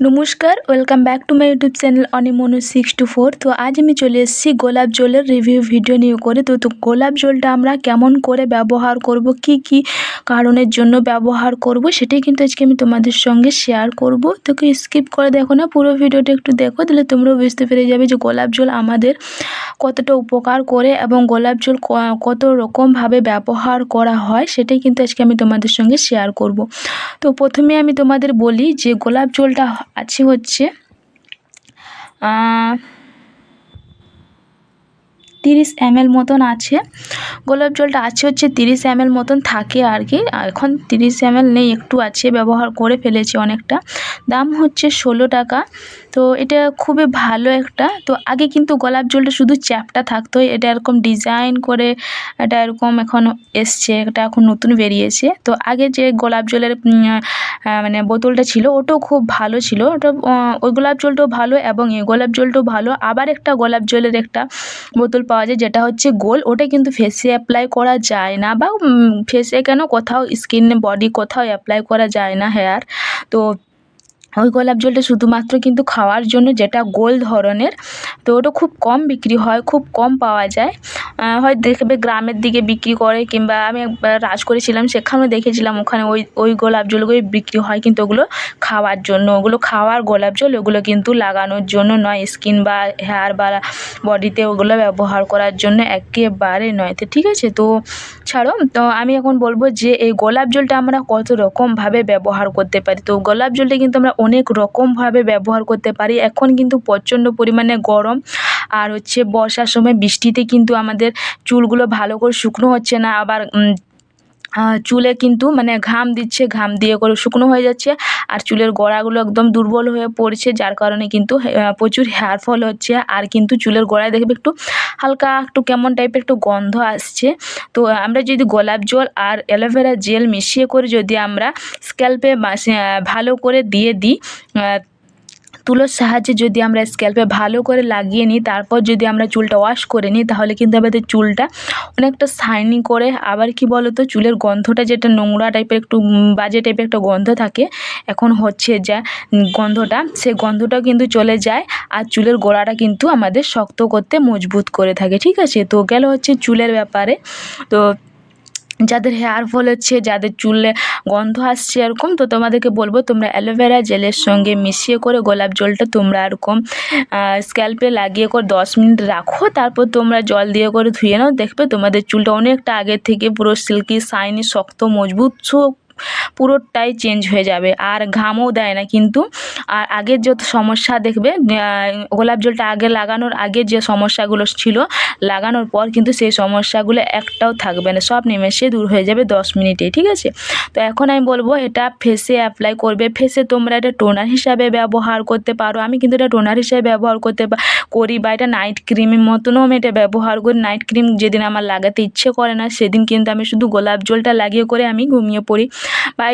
নমস্কার welcome back to my YouTube channel অনিমনু six two four তো আজ আমি চলে এসেছি গোলাপ জলের রিভিউ ভিডিও নিয়ে করে। তো তো গোলাপ জলটা আমরা কেমন করে ব্যবহার করব, কি কি কারণের জন্য ব্যবহার করব, সেটাই কিন্তু আজকে আমি তোমাদের সঙ্গে শেয়ার করব। তো কি স্কিপ করে দেখো না, পুরো ভিডিওটা একটু দেখো, তাহলে তোমরাও বুঝতে পেরে যাবে যে গোলাপ জল আমাদের কতটা উপকার করে এবং গোলাপ জল কত রকমভাবে ব্যবহার করা হয়, সেটাই কিন্তু আজকে আমি তোমাদের সঙ্গে শেয়ার করব। তো প্রথমে আমি তোমাদের বলি যে গোলাপ জলটা আছে হচ্ছে তিরিশ এমএল মতন আছে। গোলাপ জলটা আছে হচ্ছে তিরিশ এমএল মতন থাকে আর কি। এখন তিরিশ এমএল নেই, একটু আছে, ব্যবহার করে ফেলেছি অনেকটা। দাম হচ্ছে ষোলো টাকা। তো এটা খুবই ভালো একটা। তো আগে কিন্তু গোলাপ জলটা শুধু চ্যাপটা থাকতো। এটা এরকম ডিজাইন করে এটা এরকম এখন এসছে, এটা এখন নতুন বেরিয়েছে। তো আগে যে গোলাপ জলের মানে বোতলটা ছিল, ওটাও খুব ভালো ছিল। ওটা ওই গোলাপ জলটাও ভালো এবং এই গোলাপ জলটাও ভালো। আবার একটা গোলাপ জলের একটা বোতল পাওয়া যায়, যেটা হচ্ছে গোল, ওটা কিন্তু ফেসে অ্যাপ্লাই করা যায় না বা ফেসে কেন কোথাও স্কিন বডি কোথাও অ্যাপ্লাই করা যায় না হেয়ার তো ওই গোলাপ জলটা শুধুমাত্র কিন্তু খাওয়ার জন্য যেটা গোল ধরনের, তো ওটা খুব কম বিক্রি হয়, খুব কম পাওয়া যায়। হয় দেখবে গ্রামের দিকে বিক্রি করে কিংবা আমি একবার রাজ করেছিলাম, সেখানেও দেখেছিলাম ওখানে ওই ওই গোলাপ জলগুলোই বিক্রি হয় কিন্তু ওগুলো খাওয়ার জন্য। ওগুলো খাওয়ার গোলাপ জল, ওগুলো কিন্তু লাগানোর জন্য নয়। স্কিন বা হেয়ার বা বডিতে ওগুলো ব্যবহার করার জন্য একেবারে নয়। তো ঠিক আছে, তো ছাড়ো, তো আমি এখন বলব যে এই গোলাপ জলটা আমরা কত রকমভাবে ব্যবহার করতে পারি। তো গোলাপ জলটা কিন্তু আমরা অনেক রকমভাবে ব্যবহার করতে পারি। এখন কিন্তু প্রচণ্ড পরিমাণে গরম। আর হচ্ছে বর্ষার সময় বৃষ্টিতে কিন্তু আমাদের চুলগুলো ভালো করে শুকনো হচ্ছে না। আবার চুলে কিন্তু মানে ঘাম দিচ্ছে, ঘাম দিয়ে করে শুকনো হয়ে যাচ্ছে আর চুলের গোড়াগুলো একদম দুর্বল হয়ে পড়ছে যার কারণে কিন্তু প্রচুর হেয়ার ফল হচ্ছে আর কিন্তু চুলের গোড়ায় দেখবে একটু হালকা একটু কেমন টাইপের একটু গন্ধ আসছে। তো আমরা যদি গোলাপ জল আর অ্যালোভেরা জেল মিশিয়ে করে যদি আমরা স্ক্যাল্পে ভালো করে দিয়ে দিই তুলোর সাহায্যে যদি আমরা স্ক্যাল্পে ভালো করে লাগিয়ে নিই, তারপর যদি আমরা চুলটা ওয়াশ করে নিই, তাহলে কিন্তু আমাদের চুলটা অনেকটা শাইনি করে, আবার কি বলো তো চুলের গন্ধটা যেটা নোংরা টাইপের একটু বাজে টাইপের একটা গন্ধ থাকে, এখন হচ্ছে যা গন্ধটা, সে গন্ধটাও কিন্তু চলে যায়, আর চুলের গোড়াটা কিন্তু আমাদের শক্ত করতে মজবুত করে থাকে, ঠিক আছে? তো গেল হচ্ছে চুলের ব্যাপারে। তো যাদের হেয়ার ফল হচ্ছে, যাদের চুলে গন্ধ আসছে এরকম, তো তোমাদেরকে বলব তোমরা অ্যালোভেরা জেলের সঙ্গে মিশিয়ে করে গোলাপ জলটা তোমরা এরকম স্ক্যাল্পে লাগিয়ে করে দশ মিনিট রাখো, তারপর তোমরা জল দিয়ে করে ধুয়ে নাও, দেখবে তোমাদের চুলটা অনেকটা আগের থেকে পুরো সিল্কি শাইনি শক্ত, মজবুত সব পুরোটাই চেঞ্জ হয়ে যাবে। আর ঘামও দেয় না কিন্তু। আর আগের যত সমস্যা দেখবে গোলাপ জলটা আগে লাগানোর আগে যে সমস্যাগুলো ছিল, লাগানোর পর কিন্তু সেই সমস্যাগুলো একটাও থাকবে না। সব নিমেষে দূর হয়ে যাবে দশ মিনিটে ঠিক আছে? তো এখন আমি বলব, এটা ফেসে অ্যাপ্লাই করবে। ফেসে তোমরা এটা টোনার হিসাবে ব্যবহার করতে পারো। আমি কিন্তু এটা টোনার হিসাবে ব্যবহার করতে করি বা এটা নাইট ক্রিমের মতনও আমি এটা ব্যবহার করি। নাইট ক্রিম যেদিন আমার লাগাতে ইচ্ছে করে না, সেদিন কিন্তু আমি শুধু গোলাপ জলটা লাগিয়ে করে আমি ঘুমিয়ে পড়ি। বা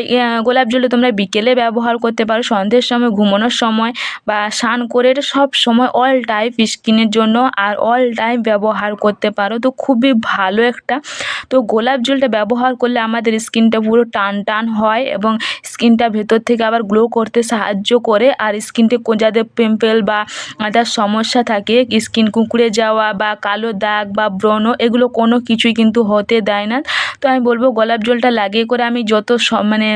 গোলাপ জলটা তোমরা বিকেলে ব্যবহার করতে পারো, সন্ধ্যের সময়, ঘুমানোর সময় বা স্নান করে এটা সব সময় অল টাইপ স্কিনের জন্য আর অল টাইম ব্যবহার করতে পারো। তো খুবই ভালো একটা। তো গোলাপ জলটা ব্যবহার করলে আমাদের স্কিনটা পুরো টান টান হয় এবং স্কিনটা ভেতর থেকে আবার গ্লো করতে সাহায্য করে। আর স্কিনটা যাদের পিম্পল বা যাদের সমস্যা থাকে, স্কিন কুঁকড়ে যাওয়া বা কালো দাগ বা ব্রণ, এগুলো কোনো কিছুই কিন্তু হতে দেয় না। তো আমি বলব, গোলাপ জলটা লাগিয়ে করে আমি যত মানে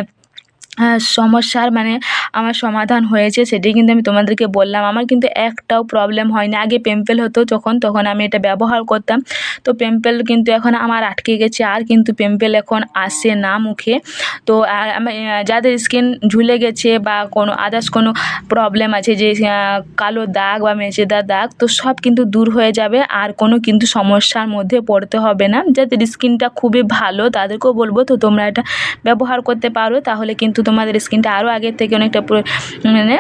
সমস্যার মানে আমার সমাধান হয়েছে সেটি কিন্তু আমি তোমাদেরকে বললাম। আমার কিন্তু একটাও প্রবলেম হয়নি। আগে পেম্পেল হতো যখন, তখন আমি এটা ব্যবহার করতাম। তো পেম্পেল কিন্তু এখন আমার আটকে গেছে, আর কিন্তু পেম্পেল এখন আসে না মুখে। তো যাদের স্কিন ঝুলে গেছে বা কোনো আদার্স কোনো প্রবলেম আছে যে কালো দাগ বা মেচেদা দাগ, তো সব কিন্তু দূর হয়ে যাবে। আর কোনো কিন্তু সমস্যার মধ্যে পড়তে হবে না। যাদের স্কিনটা খুবই ভালো, তাদেরকেও বলব, তো তোমরা এটা ব্যবহার করতে পারো। তাহলে কিন্তু তোমাদের স্কিনটা আরও আগের থেকে অনেকটা পুরো মানে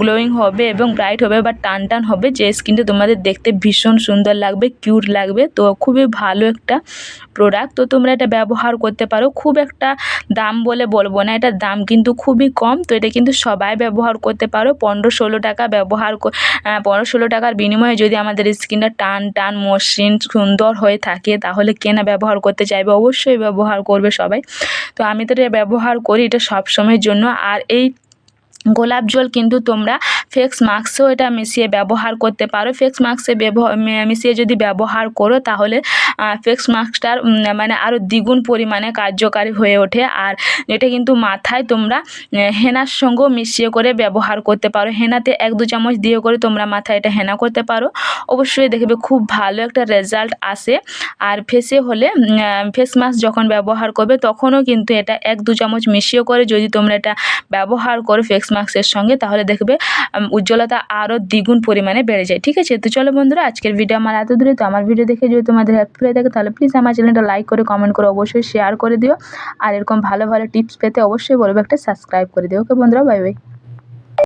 গ্লোয়িং হবে এবং ব্রাইট হবে বা টান টান হবে, যে স্কিনটা তোমাদের দেখতে ভীষণ সুন্দর লাগবে কিউট লাগবে। তো খুবই ভালো একটা প্রোডাক্ট তো তোমরা এটা ব্যবহার করতে পারো। খুব একটা দাম বলে বলব না এটার দাম কিন্তু খুবই কম। তো এটা কিন্তু সবাই ব্যবহার করতে পারো। পনেরো ষোলো টাকা ব্যবহার পনেরো ষোলো টাকার বিনিময়ে যদি আমাদের স্কিনটা টান টান, মসৃণ, সুন্দর হয়ে থাকে, তাহলে কেনা ব্যবহার করতে চাইবে? অবশ্যই ব্যবহার করবে সবাই। তো আমি তো এটা ব্যবহার করি এটা সব সময়ের জন্য। আর এই গোলাপ জল কিন্তু তোমরা ফেক্স মাস্কও এটা মিশিয়ে ব্যবহার করতে পারো। ফেক্স মাস্কে মিশিয়ে যদি ব্যবহার করো তাহলে ফেক্স মাস্কটার মানে আরও দ্বিগুণ পরিমাণে কার্যকারী হয়ে ওঠে। আর এটা কিন্তু মাথায় তোমরা হেনার সঙ্গেও মিশিয়ে করে ব্যবহার করতে পারো। হেনাতে এক দু চামচ দিয়ে করে তোমরা মাথায় এটা হেনা করতে পারো। অবশ্যই দেখবে খুব ভালো একটা রেজাল্ট আসে। আর ফেসে হলে ফেস মাস্ক যখন ব্যবহার করবে তখনও কিন্তু এটা এক দু চামচ মিশিয়ে করে যদি তোমরা এটা ব্যবহার করো ফেস মাস্কের সঙ্গে, তাহলে দেখবে উজ্জ্বলতা আরও দ্বিগুণ পরিমাণে বেড়ে যায়। ঠিক আছে? তো চলো বন্ধুরা, আজকের ভিডিও আমার এত দূরে। তো আমার ভিডিও দেখে যদি তোমাদের হেল্পফুল হয়ে থাকে, তাহলে প্লিজ আমার চ্যানেলটা লাইক করে কমেন্ট করে অবশ্যই শেয়ার করে দিও। আর এরকম ভালো ভালো টিপস পেতে অবশ্যই বলব একটা সাবস্ক্রাইব করে দিও। ওকে বন্ধুরা বাই বাই